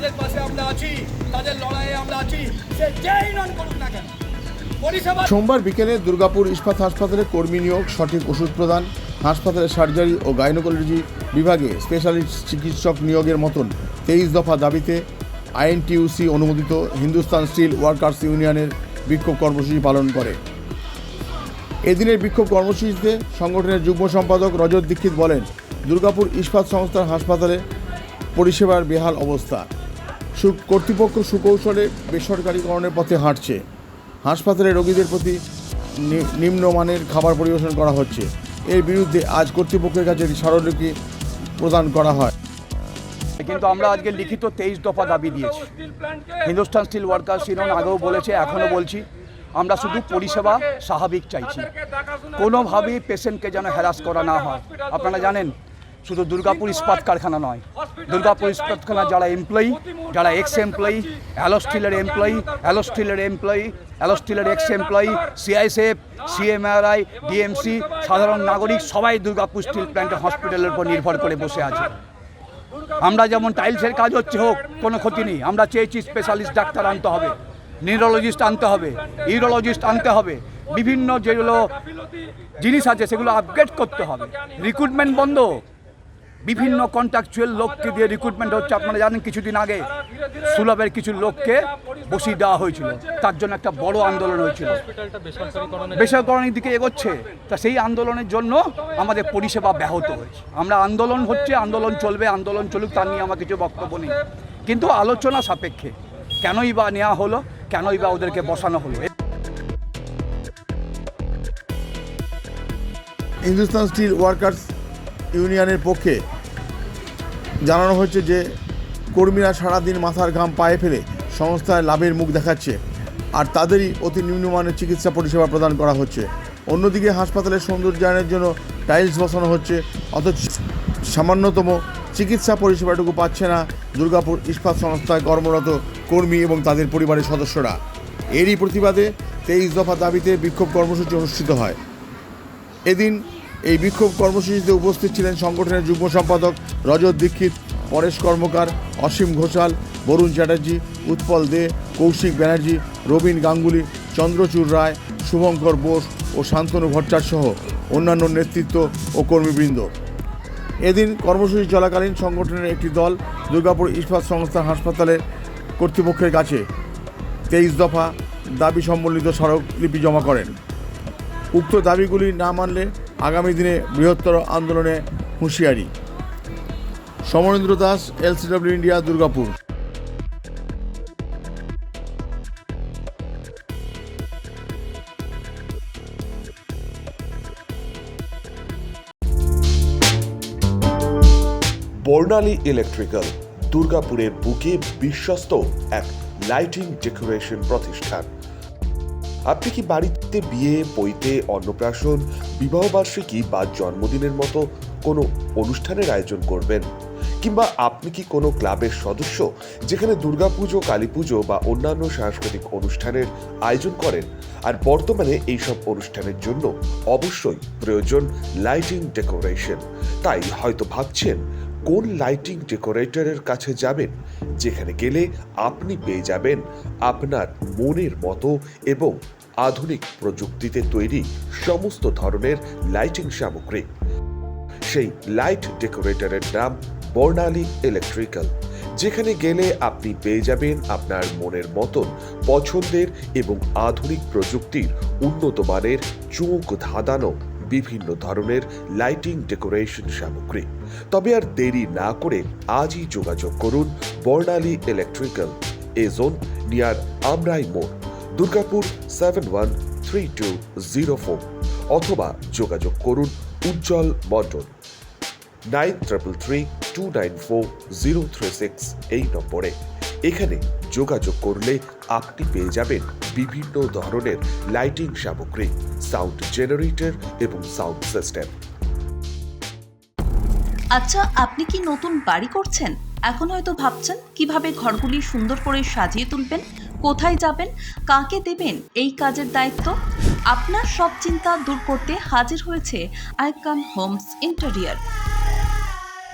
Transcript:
তাদের পাশে আমরা আছি, তাদের লড়াইয়ে আমরা আছি। সে যেই নন করুক না কেন সোমবার বিকেলে দুর্গাপুর ইস্পাত হাসপাতালে কর্মী নিয়োগ, সঠিক ওষুধ প্রদান, হাসপাতালে সার্জারি ও গাইনোকোলজি বিভাগে স্পেশালিস্ট চিকিৎসক নিয়োগের মতন তেইশ দফা দাবিতে আইএনটিউসি অনুমোদিত হিন্দুস্তান স্টিল ওয়ার্কার্স ইউনিয়নের বিক্ষোভ কর্মসূচি পালন করে। এদিনের বিক্ষোভ কর্মসূচিতে সংগঠনের যুগ্ম সম্পাদক রজত দীক্ষিত বলেন, দুর্গাপুর ইস্পাত সংস্থার হাসপাতালে পরিষেবার বেহাল অবস্থা। সু কর্তৃপক্ষ সুকৌশলে বেসরকারীকরণের পথে হাঁটছে। হাসপাতালে রোগীদের প্রতি নিম্নমানের খাবার পরিবেশন করা হচ্ছে। এর বিরুদ্ধে আজ কর্তৃপক্ষের কাছে স্মারকলিপি প্রদান করা হয়। কিন্তু আমরা আজকে লিখিত তেইশ দফা দাবি দিয়েছি। হিন্দুস্তান স্টিল ওয়ার্কার্স ইউনিয়ন আগেও বলেছে, এখনও বলছি, আমরা শুধু পরিষেবা স্বাভাবিক চাইছি। কোনোভাবেই পেশেন্টকে যেন হ্যারাস করা না হয়। আপনারা জানেন শুধু দুর্গাপুর ইস্পাত কারখানা নয় দুর্গাপুর ইস্পাত কারখানা যারা এমপ্লয়ি যারা এক্স এমপ্লয়ি অ্যালোস্টিলের এমপ্লয়ি অ্যালোস্টিলের employee অ্যালোস্টিলের ex employee CISF CMRI DMC সাধারণ নাগরিক সবাই দুর্গাপুর স্টিল প্ল্যান্ট হসপিটালের উপর নির্ভর করে বসে আছে। আমরা যেমন টাইলসের কাজ হচ্ছে হোক, কোনো ক্ষতি নেই। আমরা চেয়েছি স্পেশালিস্ট ডাক্তার আনতে হবে নিউরোলজিস্ট আনতে হবে ইউরোলজিস্ট আনতে হবে, বিভিন্ন যেগুলো জিনিস আছে সেগুলো আপগ্রেড করতে হবে। রিক্রুটমেন্ট বন্ধ বিভিন্ন কন্ট্রাকচুয়াল লোককে দিয়ে রিক্রুটমেন্ট হচ্ছে। আপনারা জানেন কিছুদিন আগে সুলভের কিছু লোককে বসিয়ে দেওয়া হয়েছিল। তার জন্য একটা বড় আন্দোলন হয়েছিল। বেসরকারির দিকে এগোচ্ছে। তা সেই আন্দোলনের জন্য আমাদের পরিষেবা ব্যাহত হয়েছে। আমরা আন্দোলন হচ্ছে, আন্দোলন চলবে, আন্দোলন চলুক, তার নিয়ে আমার কিছু বক্তব্য নেই। কিন্তু আলোচনা সাপেক্ষে কেনই বা নেওয়া হলো, কেনই বা ওদেরকে বসানো হলো? হিন্দুস্তান স্টিল ওয়ার্কার্স ইউনিয়নের পক্ষে জানানো হচ্ছে যে কর্মীরা সারাদিন মাথার ঘাম পায়ে ফেলে সংস্থায় লাভের মুখ দেখাচ্ছে আর তাদেরই অতি নিম্নমানের চিকিৎসা পরিষেবা প্রদান করা হচ্ছে। অন্যদিকে হাসপাতালের সৌন্দর্যায়নের জন্য টাইলস বসানো হচ্ছে, অথচ সামান্যতম চিকিৎসা পরিষেবাটুকু পাচ্ছে না দুর্গাপুর ইস্পাত সংস্থায় কর্মরত কর্মী এবং তাদের পরিবারের সদস্যরা। এরই প্রতিবাদে তেইশ দফা দাবিতে বিক্ষোভ কর্মসূচি অনুষ্ঠিত হয়। এদিন এই বিক্ষোভ কর্মসূচিতে উপস্থিত ছিলেন সংগঠনের যুগ্ম সম্পাদক রজত দীক্ষিত, পরেশ কর্মকার, অসীম ঘোষাল, বরুণ চ্যাটার্জি, উৎপল দে, কৌশিক ব্যানার্জি, রবীন গাঙ্গুলি, চন্দ্রচূড় রায়, শুভঙ্কর বোস ও শান্তনু ভট্টার সহ অন্যান্য নেতৃত্ব ও কর্মীবৃন্দ। এদিন কর্মসূচি চলাকালীন সংগঠনের একটি দল দুর্গাপুর ইস্পাত সংস্থা হাসপাতালের কর্তৃপক্ষের কাছে তেইশ দফা দাবি সম্বলিত স্মারকলিপি জমা করেন। উক্ত দাবিগুলি না মানলে আগামী দিনে বৃহত্তর আন্দোলনে হুঁশিয়ারি। Samarendra Das, LCW India, Durgapur. Barnali electrical, দুর্গাপুরের বুকে বিশ্বস্ত এক লাইটিং ডেকোরেশন প্রতিষ্ঠান। আপনি কি বাড়িতে বিয়ে, বইতে অন্নপ্রাশন বিবাহবার্ষিকী বা জন্মদিনের মতো কোনো অনুষ্ঠানের আয়োজন করবেন? কিংবা আপনি কি কোনো ক্লাবের সদস্য যেখানে দুর্গাপুজো কালী পুজো বা অন্যান্য সাংস্কৃতিক অনুষ্ঠানের আয়োজন করেন? আর বর্তমানে এইসব অনুষ্ঠানের জন্য অবশ্যই প্রয়োজন লাইটিং ডেকোরেশন তাই হয়তো ভাবছেন কোন লাইটিং ডেকোরেটরের কাছে যাবেন? যেখানে গেলে আপনি পেয়ে যাবেন আপনার মনের মতো এবং আধুনিক প্রযুক্তিতে তৈরি সমস্ত ধরনের লাইটিং সামগ্রী। সেই লাইট ডেকোরেটরের নাম বর্ণালী ইলেকট্রিক্যাল যেখানে গেলে আপনি পেয়ে যাবেন আপনার মনের মতন পছন্দের এবং আধুনিক প্রযুক্তির উন্নত মানের চোখ ধাঁধানো বিভিন্ন ধরনের লাইটিং ডেকোরেশন সামগ্রী। তবে আর দেরি না করে আজই যোগাযোগ করুন Barnali electrical A zone near আমরাই মোড়, Durgapur seven one three two zero four অথবা যোগাযোগ করুন Ujjwal Mondal nine triple three two nine four zero three six এই নম্বরে। এখানে যোগাযোগ করলে আপনি পেয়ে যাবেন বিভিন্ন ধরনের লাইটিং সামগ্রী সাউন্ড জেনারেটর এবং সাউন্ড সিস্টেম আচ্ছা আপনি কি নতুন বাড়ি করছেন? এখন হয়তো ভাবছেন, কীভাবে ঘরগুলি সুন্দর করে সাজিয়ে তুলবেন, কোথায় যাবেন, কাকে দেবেন, এই কাজের দায়িত্ব? আপনার সব চিন্তা দূর করতে হাজির হয়েছে icon homes interior.